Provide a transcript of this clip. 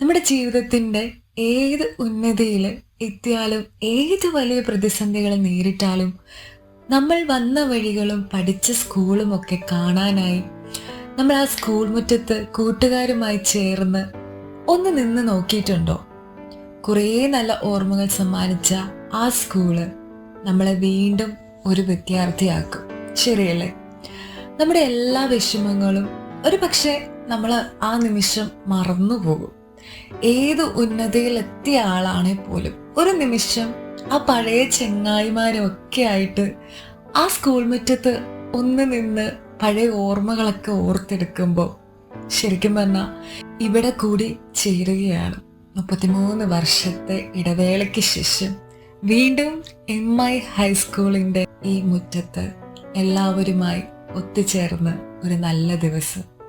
നമ്മുടെ ജീവിതത്തിന്റെ ഏത് ഉന്നതിയിൽ എത്തിയാലും ഏത് വലിയ പ്രതിസന്ധികൾ നേരിട്ടാലും നമ്മൾ വന്ന വഴികളും പഠിച്ച സ്കൂളും ഒക്കെ കാണാനായി നമ്മൾ ആ സ്കൂൾ മുറ്റത്ത് കൂട്ടുകാരുമായി ചേർന്ന് ഒന്ന് നിന്ന് നോക്കിയിട്ടുണ്ടോ? കുറേ നല്ല ഓർമ്മകൾ സമ്മാനിച്ച ആ സ്കൂൾ നമ്മളെ വീണ്ടും ഒരു വിദ്യാർത്ഥിയാക്കും. ശരിയല്ലേ? നമ്മുടെ എല്ലാ വിഷമങ്ങളും ഒരു പക്ഷേ നമ്മൾ ആ നിമിഷം മറന്നുപോകും. ഏത് ഉന്നതിയിലെത്തിയ ആളാണെ പോലും. ഒരു നിമിഷം ആ പഴയ ചെങ്ങായിമാരൊക്കെ ആയിട്ട് ആ സ്കൂൾ മുറ്റത്ത് ഒന്ന് നിന്ന് പഴയ ഓർമ്മകളൊക്കെ ഓർത്തെടുക്കുമ്പോൾ ശരിക്കും പറഞ്ഞാൽ ഇവിടെ കൂടി ചേരുകയാണ്. മുപ്പത്തിമൂന്ന് വർഷത്തെ ഇടവേളയ്ക്ക് ശേഷം വീണ്ടും എം ഐ ഹൈസ്കൂളിന്റെ ഈ മുറ്റത്ത് എല്ലാവരുമായി ഒത്തുചേർന്ന് ഒരു നല്ല ദിവസം.